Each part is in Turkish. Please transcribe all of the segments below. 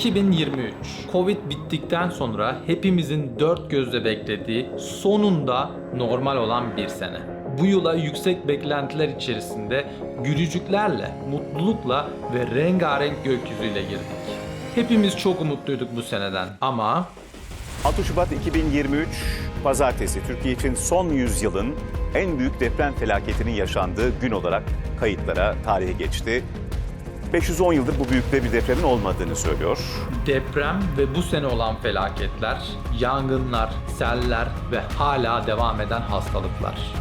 2023. Covid bittikten sonra hepimizin dört gözle beklediği sonunda normal olan bir sene. Bu yıla yüksek beklentiler içerisinde gülücüklerle, mutlulukla ve rengarenk gökyüzüyle girdik. Hepimiz çok umutluyduk bu seneden ama 6 Şubat 2023 Pazartesi Türkiye için son yüzyılın en büyük deprem felaketinin yaşandığı gün olarak kayıtlara tarihe geçti. 510 yıldır bu büyükte bir depremin olmadığını söylüyor. deprem ve bu sene olan felaketler, yangınlar, seller ve hala devam eden hastalıklar.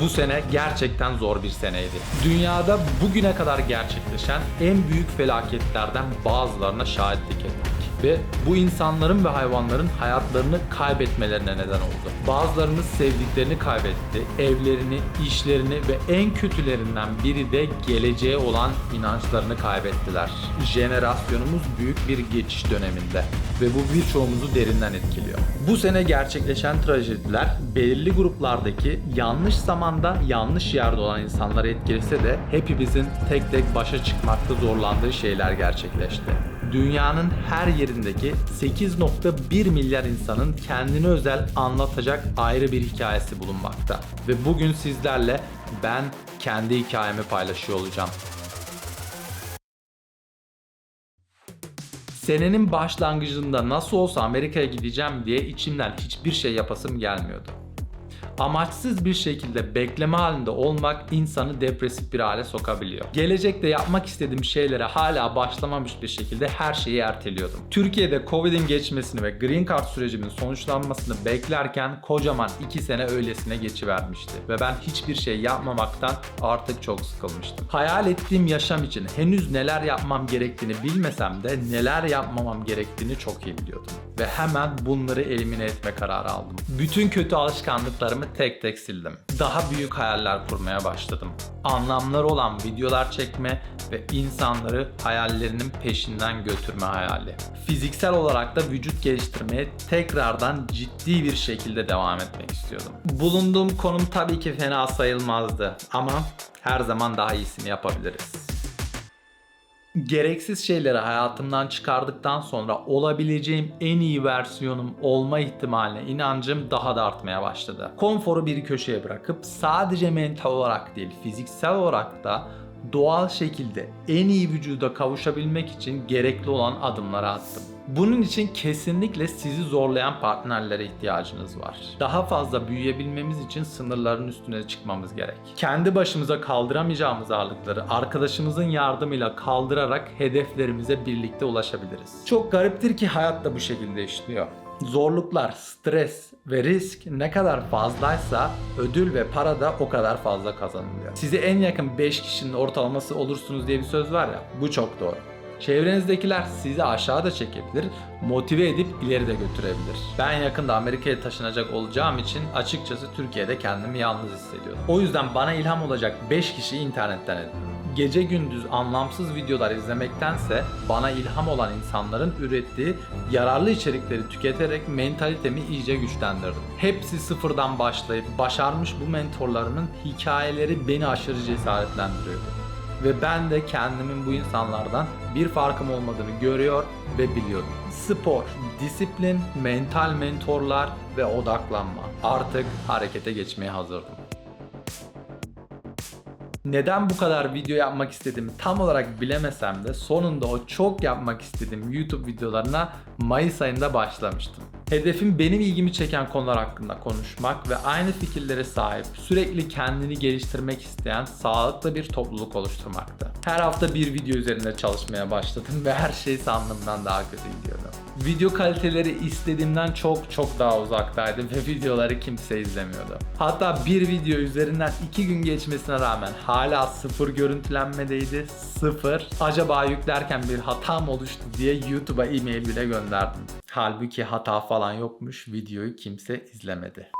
Bu sene gerçekten zor bir seneydi. Dünyada bugüne kadar gerçekleşen en büyük felaketlerden bazılarına şahitlik ettik. Ve bu insanların ve hayvanların hayatlarını kaybetmelerine neden oldu. Bazılarımız sevdiklerini kaybetti, evlerini, işlerini ve en kötülerinden biri de geleceğe olan inançlarını kaybettiler. Jenerasyonumuz büyük bir geçiş döneminde ve bu birçoğumuzu derinden etkiliyor. Bu sene gerçekleşen trajediler belirli gruplardaki yanlış zamanda yanlış yerde olan insanları etkilese de hepimizin tek tek başa çıkmakta zorlandığı şeyler gerçekleşti dünyanın her yerindeki 8.1 milyar insanın kendine özel anlatacak ayrı bir hikayesi bulunmakta. Ve bugün sizlerle ben kendi hikayemi paylaşıyor olacağım. Senenin başlangıcında nasıl olsa Amerika'ya gideceğim diye içimden hiçbir şey yapasım gelmiyordu. Amaçsız bir şekilde bekleme halinde olmak insanı depresif bir hale sokabiliyor. Gelecekte yapmak istediğim şeylere hala başlamamış bir şekilde her şeyi erteliyordum. Türkiye'de Covid'in geçmesini ve Green Card sürecimin sonuçlanmasını beklerken kocaman 2 sene öylesine geçivermişti. Ve ben hiçbir şey yapmamaktan artık çok sıkılmıştım. Hayal ettiğim yaşam için henüz neler yapmam gerektiğini bilmesem de neler yapmamam gerektiğini çok iyi biliyordum. Ve hemen bunları elimine etme kararı aldım. Bütün kötü alışkanlıklarımı tek tek sildim. Daha büyük hayaller kurmaya başladım. Anlamları olan videolar çekme ve insanları hayallerinin peşinden götürme hayali. Fiziksel olarak da vücut geliştirmeye tekrardan ciddi bir şekilde devam etmek istiyordum. Bulunduğum konum tabii ki fena sayılmazdı ama her zaman daha iyisini yapabiliriz. Gereksiz şeyleri hayatımdan çıkardıktan sonra olabileceğim en iyi versiyonum olma ihtimaline inancım daha da artmaya başladı. Konforu bir köşeye bırakıp sadece mental olarak değil fiziksel olarak da doğal şekilde en iyi vücuda kavuşabilmek için gerekli olan adımları attım. Bunun için kesinlikle sizi zorlayan partnerlere ihtiyacınız var. Daha fazla büyüyebilmemiz için sınırların üstüne çıkmamız gerek. Kendi başımıza kaldıramayacağımız ağırlıkları arkadaşımızın yardımıyla kaldırarak hedeflerimize birlikte ulaşabiliriz. Çok gariptir ki hayat da bu şekilde işliyor. Zorluklar, stres ve risk ne kadar fazlaysa ödül ve para da o kadar fazla kazanılıyor. Size en yakın 5 kişinin ortalaması olursunuz diye bir söz var ya bu çok doğru. Çevrenizdekiler sizi aşağıda çekebilir, motive edip ileri de götürebilir. Ben yakında Amerika'ya taşınacak olacağım için açıkçası Türkiye'de kendimi yalnız hissediyorum. O yüzden bana ilham olacak 5 kişiyi internetten edindim. Gece gündüz anlamsız videolar izlemektense bana ilham olan insanların ürettiği yararlı içerikleri tüketerek mentalitemi iyice güçlendirdim. Hepsi sıfırdan başlayıp başarmış bu mentorlarımın hikayeleri beni aşırı cesaretlendiriyordu ve ben de kendimin bu insanlardan bir farkım olmadığını görüyor ve biliyordum. Spor, disiplin, mental mentorlar ve odaklanma. Artık harekete geçmeye hazırdım. Neden bu kadar video yapmak istediğimi tam olarak bilemesem de sonunda o çok yapmak istediğim YouTube videolarına Mayıs ayında başlamıştım. Hedefim benim ilgimi çeken konular hakkında konuşmak ve aynı fikirlere sahip, sürekli kendini geliştirmek isteyen sağlıklı bir topluluk oluşturmaktı. Her hafta bir video üzerinde çalışmaya başladım ve her şey sandığımdan daha kötü gidiyordu. Video kaliteleri istediğimden çok çok daha uzaktaydı ve videoları kimse izlemiyordu. Hatta bir video üzerinden iki gün geçmesine rağmen hala sıfır görüntülenmedeydi. Sıfır. Acaba yüklerken bir hata mı oluştu diye YouTube'a e-mail bile gönderdim. Halbuki hata falan yokmuş. Videoyu kimse izlemedi.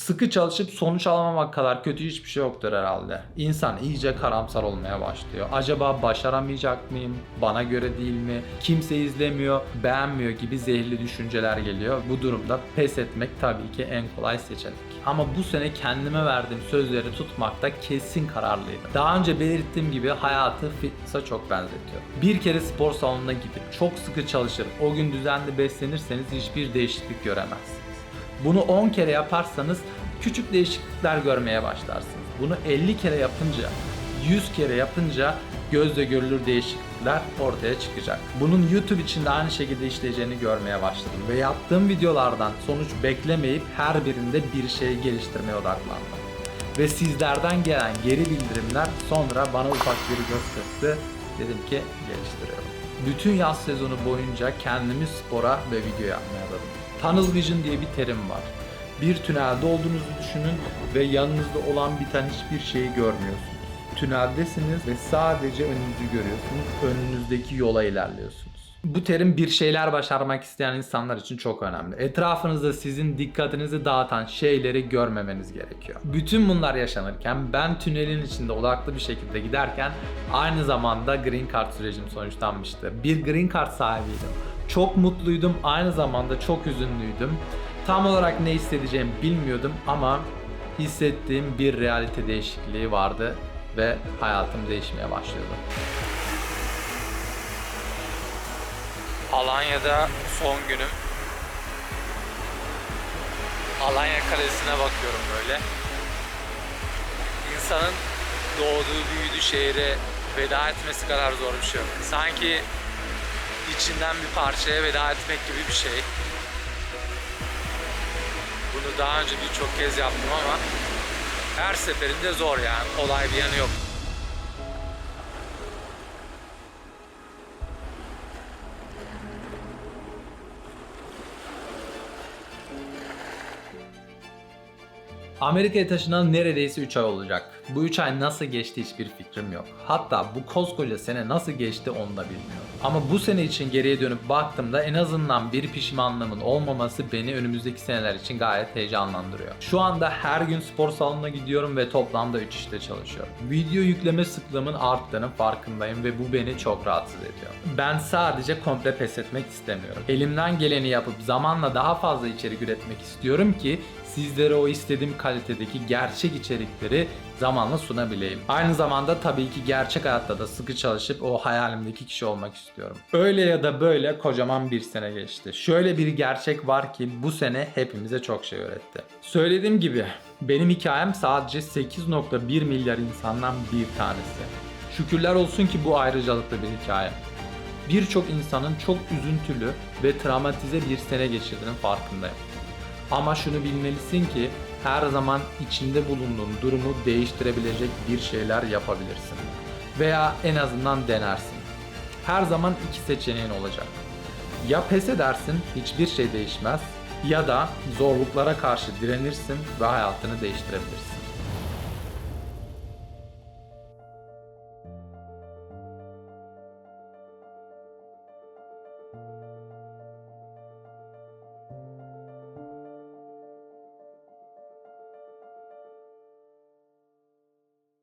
Sıkı çalışıp sonuç alamamak kadar kötü hiçbir şey yoktur herhalde. İnsan iyice karamsar olmaya başlıyor. Acaba başaramayacak mıyım? Bana göre değil mi? Kimse izlemiyor, beğenmiyor gibi zehirli düşünceler geliyor. Bu durumda pes etmek tabii ki en kolay seçenek. Ama bu sene kendime verdiğim sözleri tutmakta kesin kararlıydım. Daha önce belirttiğim gibi hayatı fitness'a çok benzetiyorum. Bir kere spor salonuna gidip çok sıkı çalışır, o gün düzenli beslenirseniz hiçbir değişiklik göremezsiniz. Bunu 10 kere yaparsanız küçük değişiklikler görmeye başlarsınız. Bunu 50 kere yapınca, 100 kere yapınca gözle görülür değişiklikler ortaya çıkacak. Bunun YouTube için de aynı şekilde işleyeceğini görmeye başladım ve yaptığım videolardan sonuç beklemeyip her birinde bir şey geliştirmeye odaklandım. Ve sizlerden gelen geri bildirimler sonra bana ufak bir gösterdi. Dedim ki geliştiriyorum. Bütün yaz sezonu boyunca kendimi spora ve video yapmaya adadım. Tunnel Vision diye bir terim var. Bir tünelde olduğunuzu düşünün ve yanınızda olan biten hiçbir şeyi görmüyorsunuz. Tüneldesiniz ve sadece önünüzü görüyorsunuz. Önünüzdeki yola ilerliyorsunuz. Bu terim bir şeyler başarmak isteyen insanlar için çok önemli. Etrafınızda sizin dikkatinizi dağıtan şeyleri görmemeniz gerekiyor. Bütün bunlar yaşanırken ben tünelin içinde odaklı bir şekilde giderken aynı zamanda Green Card sürecim sonuçlanmıştı. Bir Green Card sahibiydim. Çok mutluydum, aynı zamanda çok üzünlüydüm. Tam olarak ne hissedeceğimi bilmiyordum ama hissettiğim bir realite değişikliği vardı ve hayatım değişmeye başlıyordu. Alanya'da son günüm. Alanya Kalesi'ne bakıyorum böyle. İnsanın doğduğu, büyüdüğü şehre veda etmesi kadar zor bir şey yok. Sanki içinden bir parçaya veda etmek gibi bir şey. Bunu daha önce birçok kez yaptım ama her seferinde zor yani. Kolay bir yanı yok. Amerika'ya taşınan neredeyse 3 ay olacak. Bu 3 ay nasıl geçti hiçbir fikrim yok. Hatta bu koskoca sene nasıl geçti onu da bilmiyorum. Ama bu sene için geriye dönüp baktığımda en azından bir pişmanlığımın olmaması beni önümüzdeki seneler için gayet heyecanlandırıyor. Şu anda her gün spor salonuna gidiyorum ve toplamda 3 işte çalışıyorum. Video yükleme sıklığımın arttığının farkındayım ve bu beni çok rahatsız ediyor. Ben sadece komple pes etmek istemiyorum. Elimden geleni yapıp zamanla daha fazla içerik üretmek istiyorum ki sizlere o istediğim kalitedeki gerçek içerikleri zamanla sunabileyim. Aynı zamanda tabii ki gerçek hayatta da sıkı çalışıp o hayalimdeki kişi olmak istiyorum. Öyle ya da böyle kocaman bir sene geçti. Şöyle bir gerçek var ki bu sene hepimize çok şey öğretti. Söylediğim gibi benim hikayem sadece 8.1 milyar insandan bir tanesi. Şükürler olsun ki bu ayrıcalıklı bir hikaye. Birçok insanın çok üzüntülü ve travmatize bir sene geçirdiğinin farkındayım. Ama şunu bilmelisin ki her zaman içinde bulunduğun durumu değiştirebilecek bir şeyler yapabilirsin. Veya en azından denersin. Her zaman iki seçeneğin olacak. Ya pes edersin, hiçbir şey değişmez ya da zorluklara karşı direnirsin ve hayatını değiştirebilirsin.